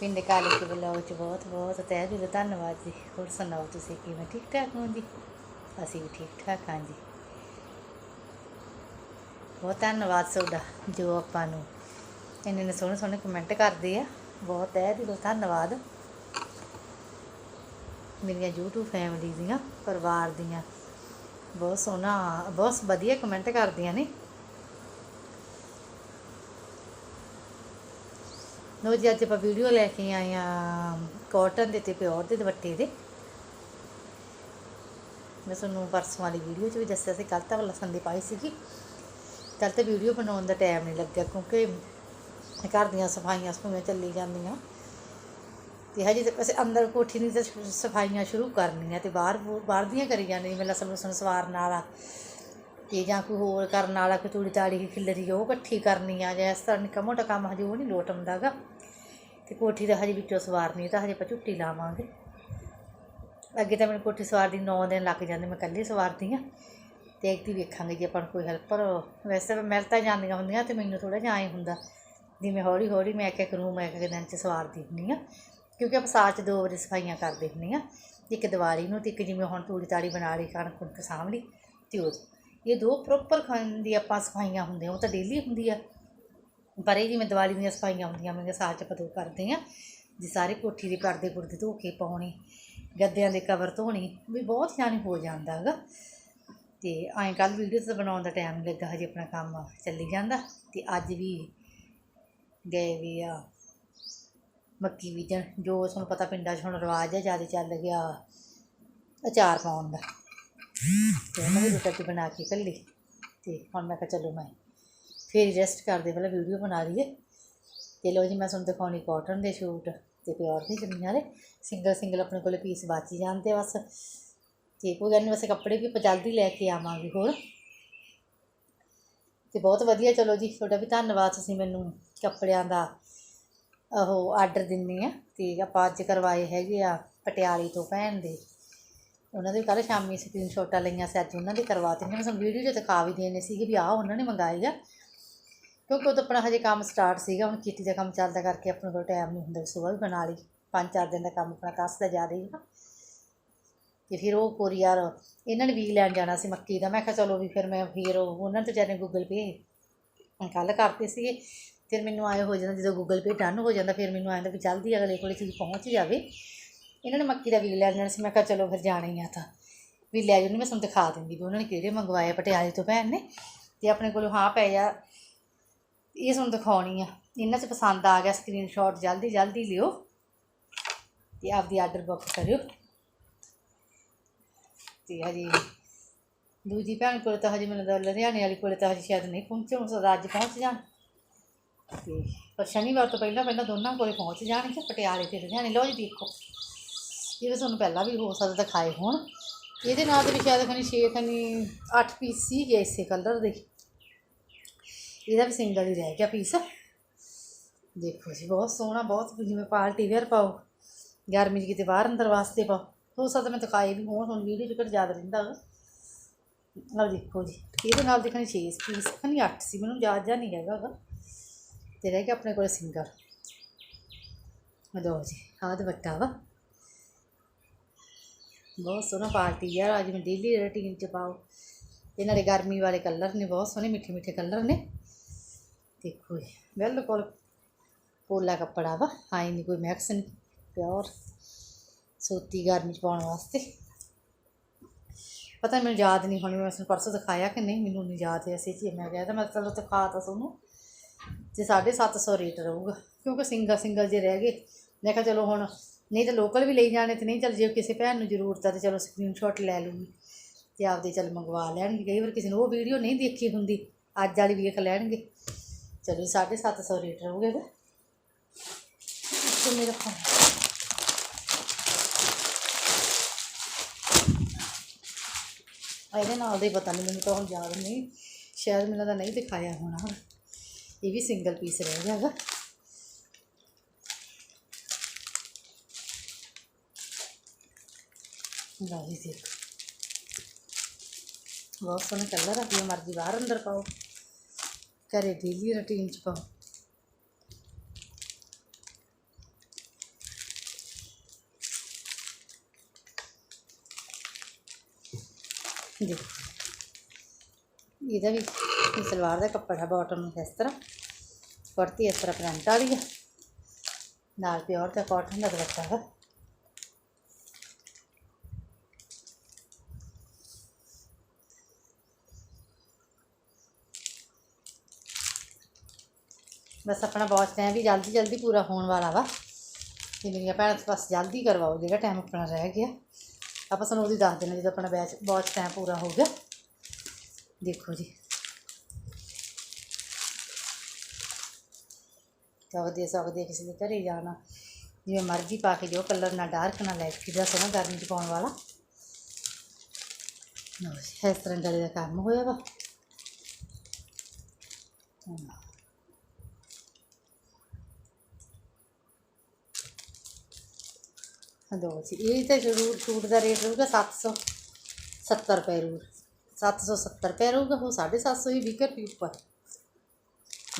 ਪਿੰਡ ਕਾਲੇ ਕੇ ਬਲੌਗ ਚ ਬਹੁਤ ਬਹੁਤ ਤਹਿ ਦਿਲੋਂ ਧੰਨਵਾਦ ਜੀ। ਹੋਰ ਸੁਣਾਓ ਤੁਸੀਂ, ਕਿਵੇਂ ਠੀਕ ਠਾਕ ਹੋ ਜੀ? ਅਸੀਂ ਵੀ ਠੀਕ ਠਾਕ ਹਾਂ ਜੀ। ਬਹੁਤ ਧੰਨਵਾਦ ਤੁਹਾਡਾ, ਜੋ ਆਪਾਂ ਨੂੰ ਇੰਨੇ ਨੇ ਸੋਹਣੇ ਸੋਹਣੇ ਕਮੈਂਟ ਕਰਦੇ ਆ। ਬਹੁਤ ਤਹਿ ਦਿਲੋਂ ਧੰਨਵਾਦ। ਮੇਰੀਆਂ YouTube ਫੈਮਿਲੀ ਦੀਆਂ, ਪਰਿਵਾਰ ਦੀਆਂ, ਬਹੁਤ ਸੋਹਣਾ, ਬਹੁਤ ਵਧੀਆ ਕਮੈਂਟ ਕਰਦੀਆਂ ਨੇ। ਲੋ ਜੀ, ਅੱਜ ਆਪਾਂ ਵੀਡੀਓ ਲੈ ਕੇ ਆਏ ਆ ਕਾਟਨ ਦੇ ਤੇ ਪਿਓਰ ਦੇ ਦੁਪੱਟੇ ਦੇ। ਮੈਂ ਤੁਹਾਨੂੰ ਪਰਸੋਂ ਵਾਲੀ ਵੀਡੀਓ 'ਚ ਵੀ ਦੱਸਿਆ ਸੀ, ਕੱਲ੍ਹ ਤਾਂ ਲਸਣ ਦੀ ਪਾਈ ਸੀਗੀ। ਕੱਲ੍ਹ ਤਾਂ ਵੀਡੀਓ ਬਣਾਉਣ ਦਾ ਟਾਈਮ ਨਹੀਂ ਲੱਗਿਆ ਕਿਉਂਕਿ ਘਰ ਦੀਆਂ ਸਫਾਈਆਂ ਸਫਾਈਆਂ ਚੱਲੀ ਜਾਂਦੀਆਂ। ਤੇ ਹਜੇ ਤੱਕ ਅਸੀਂ ਅੰਦਰ ਕੋਠੀ ਨਹੀਂ ਤੇ ਸਫਾਈਆਂ ਸ਼ੁਰੂ ਕਰਨੀਆਂ ਤੇ ਬਾਹਰ ਬਾਹਰ ਦੀਆਂ ਕਰੀ ਜਾਂਦੇ ਜਿਵੇਂ ਲਸਣ ਲਸਣ ਸਵਾਰਨ ਵਾਲਾ। ਤੇ ਜਾਂ ਕੋਈ ਹੋਰ ਕਰਨ ਵਾਲਾ, ਕੋਈ ਤੂੜੀ ਤਾੜੀ ਖਿਲਰੀ, ਉਹ ਇਕੱਠੀ ਕਰਨੀ ਆ ਜਾਂ ਇਸ ਤਰ੍ਹਾਂ ਨਿੱਕਾ ਮੋਟਾ ਕੰਮ ਹਜੇ ਉਹ ਨਹੀਂ ਲੋਟ ਆਉਂਦਾਗਾ ਤੇ ਕੋਠੀ ਦਾ ਹਜੇ ਵਿੱਚੋਂ ਸਵਾਰਨੀ ਤਾਂ ਹਜੇ ਆਪਾਂ ਝੁੱਟੀ ਲਾਵਾਂਗੇ। ਅੱਗੇ ਤਾਂ ਮੈਨੂੰ ਕੋਠੀ ਸਵਾਰਦੀ 9 ਦਿਨ ਲੱਗ ਜਾਂਦੇ, ਮੈਂ ਇਕੱਲੀ ਸਵਾਰਦੀ ਆ ਤੇ ਇੱਕ ਦੀ ਵੇਖਾਂਗੇ ਜੇ ਆਪਾਂ ਨੂੰ ਕੋਈ ਹੈਲਪਰ ਵੈਸੇ ਤਾਂ ਮਿਲ ਤਾਂ ਜਾਂਦੀਆਂ ਹੁੰਦੀਆਂ ਤੇ ਮੈਨੂੰ ਥੋੜਾ ਜਿਹਾ ਐਂ ਹੁੰਦਾ ਜਿਵੇਂ ਹੌਲੀ ਹੌਲੀ ਮੈਂ ਇੱਕ ਇੱਕ ਰੂਮ ਇੱਕ ਇੱਕ ਦਿਨ ਚ ਸਵਾਰਦੀ ਹੁੰਦੀ ਆ ਕਿਉਂਕਿ ਆਪਾਂ ਸਾਲ 'ਚ ਦੋ ਵਾਰੀ ਸਫਾਈਆਂ ਕਰਦੇ ਹੁੰਦੇ ਆ ਇੱਕ ਦੀਵਾਲੀ ਨੂੰ ਤੇ ਇੱਕ ਜਿਵੇਂ ਹੁਣ ਤੂੜੀ ਤਾੜੀ ਬਣਾ ਲਈ, ਕਣਕ ਕੁਣਕ ਸਾਂਭ ਲਈ ਤੇ ਉਹ, ਇਹ ਦੋ ਪ੍ਰੋਪਰ ਖਾਣ ਦੀ ਆਪਾਂ ਸਫਾਈਆਂ ਹੁੰਦੀਆਂ, ਉਹ ਤਾਂ ਡੇਲੀ ਹੁੰਦੀ ਆ। ਪਰ ਇਹ ਜਿਵੇਂ ਦੀਵਾਲੀ ਦੀਆਂ ਸਫਾਈਆਂ ਹੁੰਦੀਆਂ ਮੈਂ ਸਾਲ 'ਚ ਆਪਾਂ ਕਰਦੇ ਆ ਜੀ ਸਾਰੇ ਕੋਠੀ ਦੇ ਪਰਦੇ ਪੁਰਦੇ ਧੋ ਕੇ ਪਾਉਣੇ, ਗੱਦਿਆਂ ਦੇ ਕਵਰ ਧੋਣੇ, ਵੀ ਬਹੁਤ ਜਾਣੀ ਹੋ ਜਾਂਦਾ ਹੈਗਾ। ਤੇ ਐਂ ਕੱਲ ਵੀਡੀਓ ਤਾਂ ਬਣਾਉਣ ਦਾ ਟਾਈਮ ਨਹੀਂ ਲੱਗਾ, ਹਜੇ ਆਪਣਾ ਕੰਮ ਚੱਲੀ ਜਾਂਦਾ ਤੇ ਅੱਜ ਵੀ ਗਏ ਵੀ ਆ ਮੱਕੀ ਬੀਜਣ। ਜੋ ਤੁਹਾਨੂੰ ਪਤਾ ਪਿੰਡਾਂ 'ਚ ਹੁਣ ਰਿਵਾਜ ਹੈ ਜ਼ਿਆਦਾ ਚੱਲ ਗਿਆ ਅਚਾਰ ਪਾਉਣ ਦਾ। ਤੇ ਉਹਨਾਂ ਦੀ ਰੋਟੀ ਬਣਾ ਕੇ ਕੱਲੀ। ਤੇ ਹੁਣ ਮੈਂ ਕਿਹਾ ਚਲੋ ਮੈਂ ਫਿਰ ਰੈਸਟ ਕਰਦੇ, ਪਹਿਲਾਂ ਵੀਡੀਓ ਬਣਾ ਲਈਏ। ਤੇ ਲੋ ਜੀ, ਮੈਂ ਤੁਹਾਨੂੰ ਦਿਖਾਉਣੀ ਕਾਟਨ ਦੇ ਸੂਟ ਤੇ ਪਿਓਰ ਦੀ ਚੁੰਨੀਆਂ ਦੇ ਸਿੰਗਲ ਸਿੰਗਲ ਆਪਣੇ ਕੋਲੇ ਪੀਸ ਬਚ ਹੀ ਜਾਂਦੇ ਆ ਬਸ। ਤੇ ਕੋਈ ਗੱਲ ਨਹੀਂ ਵੈਸੇ ਕੱਪੜੇ ਵੀ ਆਪਾਂ ਜਲਦੀ ਲੈ ਕੇ ਆਵਾਂਗੇ ਹੋਰ। ਤੇ ਬਹੁਤ ਵਧੀਆ, ਚਲੋ ਜੀ, ਤੁਹਾਡਾ ਵੀ ਧੰਨਵਾਦ। ਤੁਸੀਂ ਮੈਨੂੰ ਕੱਪੜਿਆਂ ਦਾ ਉਹ ਆਰਡਰ ਦਿੰਨੀ ਆ। ਤੇ ਆਪਾਂ ਅੱਜ ਕਰਵਾਏ ਹੈਗੇ ਆ ਪਟਿਆਲੇ ਤੋਂ ਭੈਣ ਦੇ। ਉਹਨਾਂ ਦੇ ਕੱਲ੍ਹ ਸ਼ਾਮੀ ਸਕਰੀਨਸ਼ਾਟਾਂ ਲਈਆਂ ਸੀ ਅੱਜ ਉਹਨਾਂ ਦੇ ਕਰਵਾ ਨੇ ਮੈਂ ਤੁਹਾਨੂੰ ਵੀਡੀਓ 'ਚ ਦਿਖਾ ਵੀ ਦੇਣੇ ਸੀਗੇ ਵੀ ਆਹ ਉਹਨਾਂ ਨੇ ਮੰਗਾਏ ਆ। ਕਿਉਂਕਿ ਉਹ ਤਾਂ ਆਪਣਾ ਹਜੇ ਕੰਮ ਸਟਾਰਟ ਸੀਗਾ, ਹੁਣ ਖੇਤੀ ਦਾ ਕੰਮ ਚੱਲਦਾ ਕਰਕੇ ਆਪਣੇ ਕੋਲ ਟਾਈਮ ਨਹੀਂ ਹੁੰਦਾ ਸਵੇਰ ਵੀ ਬਣਾ ਲਈ। ਪੰਜ ਚਾਰ ਦਿਨ ਦਾ ਕੰਮ ਆਪਣਾ ਕੱਸਦਾ ਜਾ ਰਹੀ ਹੈ ਤੇ ਫਿਰ ਉਹ ਕੋਰੀਅਰ, ਇਹਨਾਂ ਨੇ ਵੀ ਲੈਣ ਜਾਣਾ ਸੀ ਮੱਕੀ ਦਾ। ਮੈਂ ਕਿਹਾ ਚਲੋ ਵੀ ਫਿਰ ਮੈਂ ਫਿਰ ਉਹ, ਉਹਨਾਂ ਤੇ ਜਾਨੇ ਗੂਗਲ ਪੇ ਕੱਲ ਕਰਤੇ ਸੀਗੇ। ਫਿਰ ਮੈਨੂੰ ਆਏ ਹੋ ਜਾਂਦਾ, ਜਦੋਂ ਗੂਗਲ ਪੇ ਡਨ ਹੋ ਜਾਂਦਾ, ਫਿਰ ਮੈਨੂੰ ਆਉਂਦਾ ਵੀ ਜਲਦੀ ਅਗਲੇ ਕੋਲੇ ਚੀਜ਼ ਪਹੁੰਚ ਜਾਵੇ। ਇਹਨਾਂ ਨੇ ਮੱਕੀ ਦਾ ਵੀ ਲੈਣ ਜਾਣਾ ਸੀ। ਮੈਂ ਕਿਹਾ ਚਲੋ ਫਿਰ ਜਾਣਾ ਹੀ ਆ ਤਾਂ। ਵੀ ਲੈ ਜਾਣੀ ਮੈਂ ਤੁਹਾਨੂੰ ਦਿਖਾ ਦਿੰਦੀ ਵੀ ਉਹਨਾਂ ਨੇ ਕਿਹੜੇ ਮੰਗਵਾਏ ਪਟਿਆਲੇ ਤੋਂ ਭੈਣ ਨੇ। ਤੇ ਆਪਣੇ ਕੋਲ ਹਾਂ ਪਏ ਆ ਇਹ ਤੁਹਾਨੂੰ ਦਿਖਾਉਣੀ ਆ। ਇਹਨਾਂ 'ਚ ਪਸੰਦ ਆ ਗਿਆ ਸਕਰੀਨਸ਼ਾਟ ਜਲਦੀ ਜਲਦੀ ਲਿਓ ਤੇ ਆਪਦੀ ਆਰਡਰ ਬੁੱਕ ਕਰਿਓ। ਤੇ ਹਜੇ ਦੂਜੀ ਭੈਣ ਕੋਲ ਤਾਂ ਹਜੇ ਮੈਨੂੰ ਲੱਗਦਾ ਲੁਧਿਆਣੇ ਵਾਲੀ ਕੋਲ ਤਾਂ ਹਜੇ ਸ਼ਾਇਦ ਨਹੀਂ ਪਹੁੰਚੇ, ਹੁਣ ਸਦਾ ਅੱਜ ਪਹੁੰਚ ਜਾਣ। ਤੇ ਪਰ ਸ਼ਨੀਵਾਰ ਤੋਂ ਪਹਿਲਾਂ ਪਹਿਲਾਂ ਦੋਨਾਂ ਕੋਲੇ ਪਹੁੰਚ ਜਾਣਗੇ ਪਟਿਆਲੇ ਤੇ ਲੁਧਿਆਣੇ। ਲਓ ਜੀ ਦੇਖੋ। ਇਹ ਤਾਂ ਤੁਹਾਨੂੰ ਪਹਿਲਾਂ ਵੀ ਹੋ ਸਕਦਾ ਦਿਖਾਏ ਹੋਣ। ਇਹਦੇ ਨਾਲ ਦੇ ਵੀ ਸ਼ਾਇਦ ਖਣੀ 6 ਖਣੀ 8 ਪੀਸ ਸੀਗੇ ਇਸੇ ਕਲਰ ਦੇ। ਇਹਦਾ ਵੀ ਸਿੰਗਲ ਹੀ ਰਹਿ ਗਿਆ ਪੀਸ ਦੇਖੋ ਜੀ, ਬਹੁਤ ਸੋਹਣਾ, ਬਹੁਤ ਜਿਵੇਂ ਪਾਰਟੀ ਵੇਅਰ ਪਾਓ, ਗਰਮੀ 'ਚ ਕਿਤੇ ਬਾਹਰ ਅੰਦਰ ਵਾਸਤੇ ਪਾਓ, ਹੋ ਸਕਦਾ ਮੈਂ ਦਿਖਾਏ ਵੀ ਹੋਣ, ਹੁਣ ਵੀਡੀਓ 'ਚ ਘੱਟ ਯਾਦ ਰਹਿੰਦਾ ਵਾ। ਲਓ ਦੇਖੋ ਜੀ, ਇਹਦੇ ਨਾਲ ਦੇਖਣੀ 6 ਪੀਸ ਖਣੀ 8 ਸੀ, ਮੈਨੂੰ ਯਾਦ ਜਾਂ ਨਹੀਂ ਹੈਗਾ ਗਾ। ਤੇ ਰਹਿ ਗਿਆ ਆਪਣੇ ਕੋਲ ਸਿੰਗਲ ਲਓ ਜੀ, ਆਹ ਦੁਪੱਟਾ ਵਾ। ਬਹੁਤ ਸੋਹਣਾ ਪਾਰਟੀ ਯਾਰ ਅੱਜ ਮੈਂ ਡੇਲੀ ਰੂਟੀਨ ਚ ਪਾਓ। ਤੇ ਨਾਲੇ ਗਰਮੀ ਵਾਲੇ ਕਲਰ ਨੇ, ਬਹੁਤ ਸੋਹਣੇ ਮਿੱਠੇ ਮਿੱਠੇ ਕਲਰ ਨੇ। ਦੇਖੋ ਜੀ, ਬਿਲਕੁਲ ਪੋਲਾ ਕੱਪੜਾ ਵਾ, ਆਈ ਨਹੀਂ ਕੋਈ ਮੈਕਸ ਨਹੀਂ ਪਿਓਰ ਸੂਤੀ ਗਰਮੀ ਚ ਪਾਉਣ ਵਾਸਤੇ। ਪਤਾ ਮੈਨੂੰ ਯਾਦ ਨਹੀਂ ਹੁਣ ਮੈਂ ਉਸਨੂੰ ਪਰਸੋਂ ਦਿਖਾਇਆ ਕਿ ਨਹੀਂ, ਮੈਨੂੰ ਨਹੀਂ ਯਾਦ ਹੈ ਅਸੀਂ ਜੀ। ਮੈਂ ਕਿਹਾ ਤਾਂ ਮੈਂ ਚਲੋ ਦਿਖਾ ਤਾ ਤੁਹਾਨੂੰ ਤੇ 750 ਰੇਟ ਰਹੂਗਾ, ਕਿਉਂਕਿ ਸਿੰਗਲ ਸਿੰਗਲ ਜੇ ਰਹਿ ਗਏ। ਮੈਂ ਕਿਹਾ ਚਲੋ ਹੁਣ, ਨਹੀਂ ਤਾਂ ਲੋਕਲ ਵੀ ਲਈ ਜਾਣੇ ਤੇ ਨਹੀਂ, ਚੱਲ ਜੇ ਕਿਸੇ ਭੈਣ ਨੂੰ ਜ਼ਰੂਰਤ ਆ ਤੇ ਚਲੋ ਸਕਰੀਨਸ਼ਾਟ ਲੈ ਲੂਗੀ ਤੇ ਆਪਦੇ ਚੱਲ ਮੰਗਵਾ ਲੈਣਗੇ। ਕਈ ਵਾਰ ਕਿਸੇ ਨੂੰ ਉਹ ਵੀਡੀਓ ਨਹੀਂ ਦੇਖੀ ਹੁੰਦੀ, ਅੱਜ ਵਾਲੀ ਵੇਖ ਲੈਣਗੇ। ਚਲੋ 750 ਰੇਟ ਰਹੂਗਾ ਇਹਦਾ ਤੇ ਮੇਰਾ ਫੋਨ ਇਹਦੇ ਨਾਲ ਦੇ ਪਤਾ ਨਹੀਂ ਮੈਨੂੰ ਤਾਂ ਹੁਣ ਯਾਦ ਨਹੀਂ ਸ਼ਾਇਦ ਮੈਨੂੰ ਤਾਂ ਨਹੀਂ ਦਿਖਾਇਆ ਹੋਣਾ ਇਹ ਵੀ ਸਿੰਗਲ ਪੀਸ ਰਹਿ ਗਿਆ ਹੈਗਾ ਲਓ ਜੀ ਦੇਖੋ ਬਹੁਤ ਸੋਹਣਾ ਕਲਰ ਆ ਜਿਵੇਂ ਮਰਜ਼ੀ ਬਾਹਰ ਅੰਦਰ ਪਾਓ करे डेली रूटीन च पाओ देखो एह्दा बी सलवार दा कपड़ा ऐ बाटम इस तरह कुर्ती इस तरह प्रिंट आ रही ऐ नाल प्योर ते काटन दा दपट्टा ਬਸ ਆਪਣਾ ਬਹੁਤ ਟਾਈਮ ਵੀ ਜਲਦੀ ਜਲਦੀ ਪੂਰਾ ਹੋਣ ਵਾਲਾ ਵਾ। ਤੇ ਮੇਰੀਆਂ ਭੈਣਾਂ ਬਸ ਜਲਦੀ ਕਰਵਾਓ, ਜਿਹੜਾ ਟਾਈਮ ਆਪਣਾ ਰਹਿ ਗਿਆ। ਆਪਾਂ ਸਾਨੂੰ ਉਹਦੀ ਦੱਸ ਦੇਣਾ, ਜਦੋਂ ਆਪਣਾ ਬੈਚ ਬਹੁਤ ਟਾਈਮ ਪੂਰਾ ਹੋ ਗਿਆ। ਦੇਖੋ ਜੀ। ਸਕਦੇ ਸਕਦੇ ਕਿਸੇ ਦੇ ਘਰੇ ਜਾਣਾ। ਜਿਵੇਂ ਮਰਜ਼ੀ ਪਾ ਕੇ ਜੋ ਕਲਰ ਨਾ ਡਾਰਕ ਨਾ ਲਾਈਟ ਕਿਹਦਾ ਸੋਹਣਾ ਗਰਮੀ ਚ ਪਾਉਣ ਵਾਲਾ। ਲਓ ਇਸ ਤਰ੍ਹਾਂ ਗਲੇ ਦਾ ਕੰਮ ਹੋਇਆ ਵਾ। ਹਾਂ। ਦੋ ਜੀ, ਇਹ ਤਾਂ ਜ਼ਰੂਰ ਸੂਟ ਦਾ ਰੇਟ ਰਹੂਗਾ 770 ਰੁਪਏ ਰੂ 770 ਰੁਪਏ ਰਹੂਗਾ ਉਹ 750 ਹੀ 20 ਰੁਪਏ ਉੱਪਰ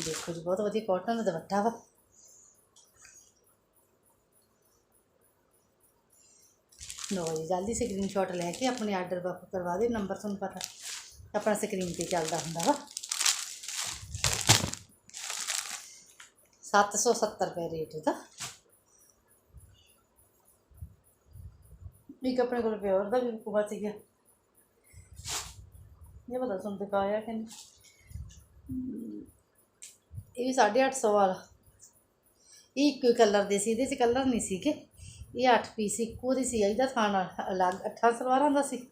ਦੇਖੋ ਜੀ, ਬਹੁਤ ਵਧੀਆ ਕਾਟਨ ਦਾ ਦੁਪੱਟਾ ਵਾ। ਲੋ ਜੀ, ਜਲਦੀ ਸਕਰੀਨਸ਼ਾਟ ਲੈ ਕੇ ਆਪਣੇ ਆਰਡਰ ਬੁੱਕ ਕਰਵਾ ਦਿਓ, ਨੰਬਰ ਤੁਹਾਨੂੰ ਪਤਾ, ਆਪਣਾ ਸਕਰੀਨ ਤੇ ਚੱਲਦਾ ਹੁੰਦਾ ਵਾ। 770 ਰੁਪਏ ਰੇਟ ਦਾ ਇੱਕ ਆਪਣੇ ਕੋਲ ਪਿਓਰ ਦਾ ਵੀ ਕੁਵਾ ਸੀਗਾ। ਇਹ ਪਤਾ ਤੁਹਾਨੂੰ ਦਿਖਾਇਆ ਕਿ ਨਹੀਂ? ਹਮ, ਇਹ ਵੀ 850 ਵਾਲਾ। ਇਹ ਇੱਕੋ ਕਲਰ ਦੇ ਸੀ ਇਹਦੇ 'ਚ ਕਲਰ ਨਹੀਂ ਸੀਗੇ। ਇਹ 8 ਪੀਸ ਇੱਕੋ ਦੀ ਸੀ ਇਹਦਾ ਥਾਣਾ ਅਲੱਗ ਅੱਠਾਂ ਸਲਵਾਰਾਂ ਦਾ ਸੀ।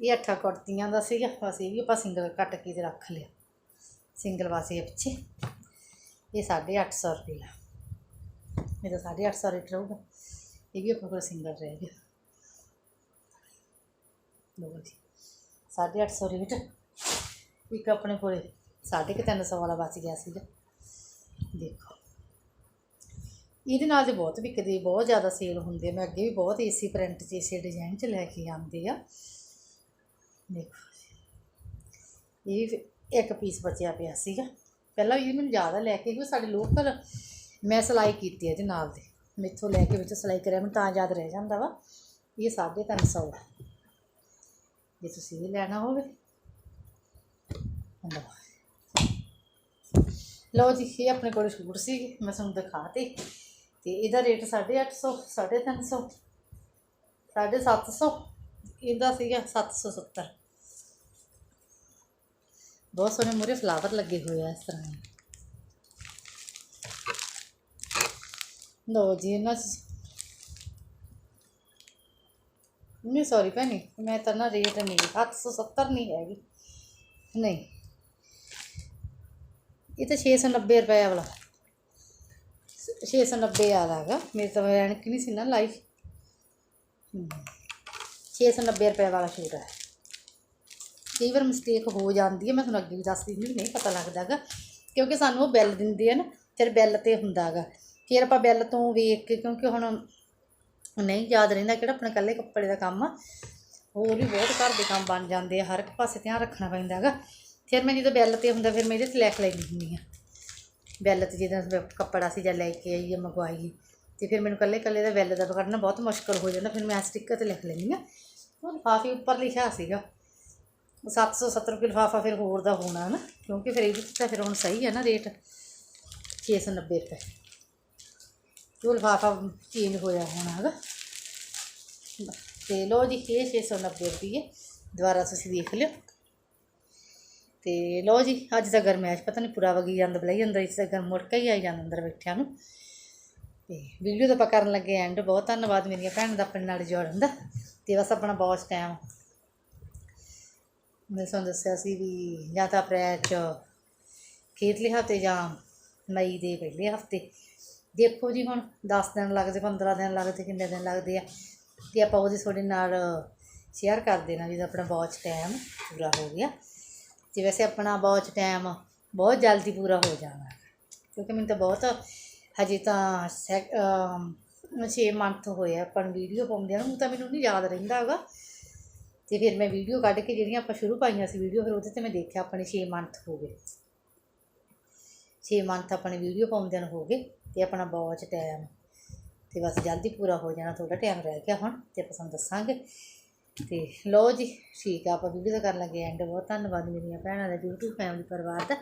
ਇਹ ਅੱਠਾਂ ਕੁੜਤੀਆਂ ਦਾ ਸੀਗਾ ਬਸ ਇਹ ਵੀ ਆਪਾਂ ਸਿੰਗਲ ਕੱਟ ਕੇ ਤੇ ਰੱਖ ਲਿਆ। ਸਿੰਗਲ ਵਾਸੇ ਪਿੱਛੇ। ਇਹ 850 ਰੁਪਏ ਦਾ। ਇਹਦਾ 850 ਰੇਟ ਰਹੂਗਾ। ਇਹ ਵੀ ਆਪਾਂ ਕੋਲ ਸਿੰਗਲ ਰਹਿ ਗਿਆ। ਲਓ ਜੀ। 850 ਰੇਟ। ਇੱਕ ਆਪਣੇ ਕੋਲੇ 350 ਵਾਲਾ ਬਚ ਗਿਆ ਸੀਗਾ। ਦੇਖੋ। ਇਹਦੇ ਨਾਲ ਤੇ ਬਹੁਤ ਵਿਕਦੇ, ਬਹੁਤ ਜ਼ਿਆਦਾ ਸੇਲ ਹੁੰਦੇ ਆ। ਮੈਂ ਅੱਗੇ ਵੀ ਬਹੁਤ ਏਸੀ ਪ੍ਰਿੰਟ 'ਚ ਇਸੇ ਡਿਜ਼ਾਈਨ 'ਚ ਲੈ ਕੇ ਆਉਂਦੇ ਆ। ਦੇਖੋ ਇਹ ਵੀ ਇੱਕ ਪੀਸ ਬਚਿਆ ਪਿਆ ਸੀਗਾ। ਪਹਿਲਾਂ ਇਹ ਮੈਨੂੰ ਜ਼ਿਆਦਾ ਲੈ ਕੇ ਗਏ, ਸਾਡੇ ਲੋਕਲ ਮੈਂ ਸਿਲਾਈ ਕੀਤੀ ਹੈ ਇਹਦੇ ਨਾਲ ਦੇ। ਮੈਥੋਂ ਲੈ ਕੇ ਵਿੱਚ ਸਿਲਾਈ ਕਰਿਆ, ਮੈਨੂੰ ਤਾਂ ਯਾਦ ਰਹਿ ਜਾਂਦਾ ਵਾ। ਇਹ 350 ਆ। ਜੇ ਤੁਸੀਂ ਇਹ ਲੈਣਾ ਹੋਵੇ ਲਓ ਜੀ ਇਹ ਆਪਣੇ ਕੋਲ ਸੂਟ ਸੀ ਮੈਂ ਤੁਹਾਨੂੰ ਦਿਖਾਤੇ ਤੇ ਇਹਦਾ ਰੇਟ 850 350 750 ਇਹਦਾ ਸੀਗਾ 770 ਬਹੁਤ ਸੋਹਣੇ ਮੂਰੇ ਫਲਾਵਰ ਲੱਗੇ ਹੋਏ ਆ ਇਸ ਤਰ੍ਹਾਂ ਲਓ ਜੀ ਇਹਨਾਂ 'ਚ ਨਹੀਂ ਸੌਰੀ ਭੈਣੇ ਮੈਂ ਤਾਂ ਨਾ ਰੇਟ ਨਹੀਂ 770 ਨਹੀਂ ਹੈਗੀ। ਨਹੀਂ। ਇਹ ਤਾਂ 690 ਰੁਪਏ ਵਾਲਾ। 690 ਵਾਲਾ ਹੈਗਾ ਮੇਰੇ ਤਾਂ ਐਨਕ ਨਹੀਂ ਸੀ ਨਾ ਲਾਈ। ਹਮ, 690 ਰੁਪਏ ਵਾਲਾ ਸ਼ੂਟ ਹੈ। ਕਈ ਵਾਰ ਮਿਸਟੇਕ ਹੋ ਜਾਂਦੀ ਹੈ ਮੈਂ ਤੁਹਾਨੂੰ ਅੱਗੇ ਵੀ ਦੱਸਦੀ ਹੁੰਦੀ ਨਹੀਂ ਪਤਾ ਲੱਗਦਾਗਾ ਕਿਉਂਕਿ ਸਾਨੂੰ ਉਹ ਬੈਲ ਦਿੰਦੇ ਆ ਨਾ ਫਿਰ ਬਿੱਲ ਤੇ ਹੁੰਦਾਗਾ ਫਿਰ ਆਪਾਂ ਬਿੱਲ ਤੋਂ ਵੇਖ ਕੇ ਕਿਉਂਕਿ ਹੁਣ ਨਹੀਂ, ਯਾਦ ਰਹਿੰਦਾ ਕਿਹੜਾ ਆਪਣੇ ਇਕੱਲੇ ਕੱਪੜੇ ਦਾ ਕੰਮ ਆ। ਹੋਰ ਵੀ ਬਹੁਤ ਘਰ ਦੇ ਕੰਮ ਬਣ ਜਾਂਦੇ ਆ, ਹਰ ਇੱਕ ਪਾਸੇ ਧਿਆਨ ਰੱਖਣਾ ਪੈਂਦਾ ਹੈਗਾ। ਫਿਰ ਮੈਂ ਜਦੋਂ ਬੈਲ ਤੇ ਹੁੰਦਾ, ਫਿਰ ਮੈਂ ਇਹਦੇ 'ਤੇ ਲਿਖ ਲੈਂਦੀ ਹੁੰਦੀ ਆ। ਬਿੱਲ ਤੇ ਜਦੋਂ ਕੱਪੜਾ ਸੀ ਜਾਂ ਲੈ ਕੇ ਆਈਏ ਮੰਗਵਾਈ। ਤੇ ਫਿਰ ਮੈਨੂੰ ਇਕੱਲੇ ਇਕੱਲੇ ਦਾ ਬੈਲ ਦਾ ਕੱਢਣਾ ਬਹੁਤ ਮੁਸ਼ਕਲ ਹੋ ਜਾਂਦਾ, ਫਿਰ ਮੈਂ ਸਟਿੱਕਰ ਤੇ ਲਿਖ ਲੈਂਦੀ ਆ। ਉਹ ਲਿਫਾਫੇ ਉੱਪਰ ਲਿਖਿਆ ਸੀਗਾ। 770 ਰੁਪਏ ਲਿਫਾਫਾ ਫਿਰ ਹੋਰ ਦਾ ਹੋਣਾ ਨਾ, ਕਿਉਂਕਿ ਫਿਰ ਇਹਦੇ 'ਚ ਤਾਂ ਫਿਰ ਹੁਣ ਸਹੀ ਹੈ ਨਾ ਰੇਟ। 690 ਰੁਪਏ। ਤੇ ਉਹ ਲਿਫਾਫਾ ਚੇਂਜ ਹੋਇਆ ਹੋਣਾ ਹੈਗਾ। ਤੇ ਲੋ ਜੀ, ਇਹ 690 ਰੁਪਏ ਦੁਬਾਰਾ ਤੁਸੀਂ ਦੇਖ ਲਿਓ। ਤੇ ਲੋ ਜੀ, ਅੱਜ ਦਾ ਗਰਮੈਸ਼ ਪਤਾ ਨਹੀਂ ਪੂਰਾ ਵਗੀ ਜਾਂਦਾ, ਬਲਾਈ ਜਾਂਦਾ, ਇਸ ਦਾ ਗਰਮ ਮੁੜਕਾ ਹੀ ਆਈ ਜਾਂਦਾ ਅੰਦਰ ਬੈਠਿਆਂ ਨੂੰ। ਤੇ ਵੀਡੀਓ ਤਾਂ ਆਪਾਂ ਕਰਨ ਲੱਗੇ ਐਂਡ ਬਹੁਤ ਧੰਨਵਾਦ ਮੇਰੀਆਂ ਭੈਣਾਂ ਦਾ ਆਪਣੇ ਨਾਲ ਜੋੜਨ ਦਾ। ਤੇ ਬਸ ਆਪਣਾ ਬਹੁਤ ਟਾਈਮ ਮੈਂ ਤੁਹਾਨੂੰ ਦੱਸਿਆ ਸੀ ਵੀ ਜਾਂ ਤਾਂ ਅਪ੍ਰੈਲ ਚ ਖੇਤਲੇ ਹਫ਼ਤੇ ਜਾਂ ਮਈ ਦੇ ਪਹਿਲੇ ਹਫ਼ਤੇ। ਦੇਖੋ ਜੀ ਹੁਣ 10 ਦਿਨ ਲੱਗਦੇ 15 ਦਿਨ ਲੱਗਦੇ, ਕਿੰਨੇ ਦਿਨ ਲੱਗਦੇ ਆ। ਤੇ ਆਪਾਂ ਉਹਦੇ ਤੁਹਾਡੇ ਨਾਲ ਸ਼ੇਅਰ ਕਰ ਦੇਣਾ ਜਦੋਂ ਆਪਣਾ ਵਾਚ ਟਾਈਮ ਪੂਰਾ ਹੋ ਗਿਆ। ਤੇ ਵੈਸੇ ਆਪਣਾ ਵਾਚ ਟਾਈਮ ਬਹੁਤ ਜਲਦੀ ਪੂਰਾ ਹੋ ਜਾਣਾ ਕਿਉਂਕਿ ਮੈਨੂੰ ਤਾਂ ਬਹੁਤ ਹਜੇ ਤਾਂ 6 ਮੰਥ ਹੋਏ ਆ, ਆਪਾਂ ਨੂੰ ਵੀਡੀਓ ਪਾਉਂਦਿਆਂ ਨੂੰ ਊਂ ਤਾਂ ਮੈਨੂੰ ਨਹੀਂ ਯਾਦ ਰਹਿੰਦਾ ਹੈਗਾ। ਤੇ ਫਿਰ ਮੈਂ ਵੀਡੀਓ ਕੱਢ ਕੇ ਜਿਹੜੀਆਂ ਆਪਾਂ ਸ਼ੁਰੂ ਪਾਈਆਂ ਸੀ ਵੀਡੀਓ ਫਿਰ ਉਹਦੇ ਤੇ ਮੈਂ ਦੇਖਿਆ ਆਪਣੇ 6 ਮੰਥ ਹੋ ਗਏ। 6 ਮੰਥ ਆਪਣੇ ਵੀਡੀਓ ਪਾਉਂਦਿਆਂ ਨੂੰ ਹੋ ਗਏ। ਤੇ ਆਪਣਾ ਵਾਚ ਟਾਈਮ ਤੇ ਬਸ ਜਲਦੀ ਪੂਰਾ ਹੋ ਜਾਣਾ ਥੋੜਾ ਟਾਈਮ ਰਹਿ ਗਿਆ ਹੁਣ, ਤੇ ਆਪਾਂ ਤੁਹਾਨੂੰ ਦੱਸਾਂਗੇ। ਤੇ ਲਓ ਜੀ, ਠੀਕ ਆ, ਆਪਾਂ ਵੀਡੀਓ ਦਾ ਕਰਨ ਲੱਗੇ ਐਂਡ ਬਹੁਤ ਧੰਨਵਾਦ ਮੇਰੀਆਂ ਭੈਣਾਂ ਦਾ YouTube ਫੈਮਿਲੀ ਪਰਿਵਾਰ ਦਾ।